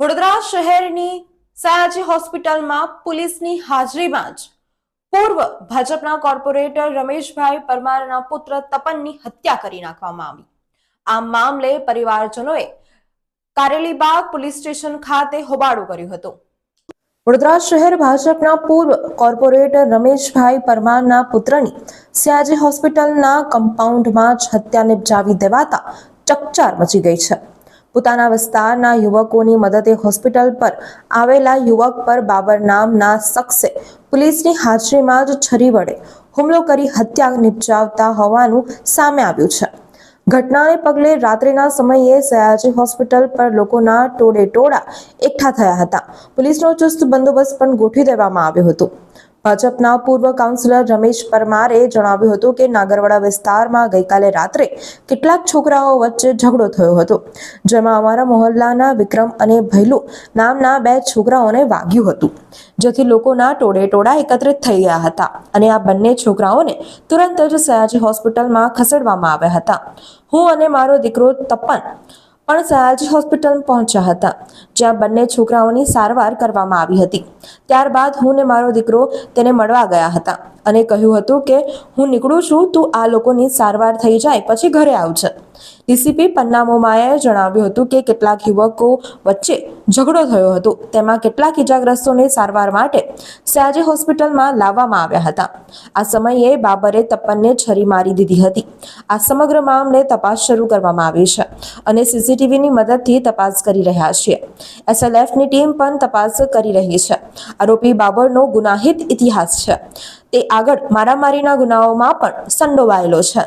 વડોદરા શહેરની સયાજી હોસ્પિટલમાં પોલીસની હાજરીમાં જ પૂર્વ ભાજપના કોર્પોરેટર રમેશભાઈ પરમારના પુત્ર તપનની હત્યા કરી નાખવામાં આવી. આ મામલે પરિવારજનોએ કારેલીબાગ પોલીસ સ્ટેશન ખાતે હોબાળો કર્યો હતો. વડોદરા શહેર ભાજપના પૂર્વ કોર્પોરેટર રમેશભાઈ પરમારના પુત્રની સયાજી હોસ્પિટલના કમ્પાઉન્ડમાં જ હત્યા નિપજાવી દેવાતા ચકચાર મચી ગઈ છે. પોતાના વિસ્તારના યુવકોની મદદે હોસ્પિટલ પર આવેલા યુવક પર બાબર નામના શખ્સે પોલીસની હાજરીમાં જ છરી વડે હુમલો કરી હત્યા નિપજાવતા હોવાનું સામે આવ્યું છે. ઘટનાને પગલે રાત્રિના સમયે સયાજી હોસ્પિટલ પર લોકોના ટોળે ટોળા એકઠા થયા હતા. પોલીસનો ચુસ્ત બંદોબસ્ત પણ ગોઠવી દેવામાં આવ્યો હતો. ભાજપના પૂર્વ કાઉન્સિલર રમેશ પરમારે જણાવ્યું હતું કે નાગરવાડા વિસ્તારમાં ગઈકાલે રાત્રે કેટલાક છોકરાઓ વચ્ચે ઝઘડો થયો હતો, જેમાં અમારા મોહલ્લાના વિક્રમ અને ભૈલુ નામના બે છોકરાઓને વાગ્યું હતું, જેથી લોકોના ટોળે ટોળા એકત્રિત થઈ ગયા હતા અને આ બંને છોકરાઓને તુરંત જ સયાજી હોસ્પિટલમાં ખસેડવામાં આવ્યા હતા. હું અને મારો દીકરો તપન પણ સયાજી હોસ્પિટલ પહોંચ્યા હતા, જ્યાં બંને છોકરાઓની સારવાર કરવામાં આવી હતી. ત્યારબાદ હું ને મારો દીકરો તેને મળવા ગયા હતા. અને કહ્યું હતું કે, હું નીકળું છું, તું આ લોકોની સારવાર થઈ જાય, પછી ઘરે આવજે. ડીસીપી પન્નામોમાએ જણાવ્યું હતું કે, કેટલાક યુવકો વચ્ચે ઝઘડો થયો હતો. તેમાં કેટલાક ઇજાગ્રસ્તોને સારવાર માટે સયાજી હોસ્પિટલમાં લાવવામાં આવ્યા હતા. આ સમયે બાબરે તપનને છરી મારી દીધી હતી. આ સમગ્ર મામલે તપાસ શરૂ કરવામાં આવી છે અને સીસીટીવીની મદદથી તપાસ કરી રહ્યા છીએ. એસએલએફની ટીમ પણ તપાસ કરી રહી છે. આરોપી બાબરનો ગુનાહિત ઇતિહાસ છે. તે આગળ મારામારીના ગુનાઓમાં પણ સંડોવાયેલો છે.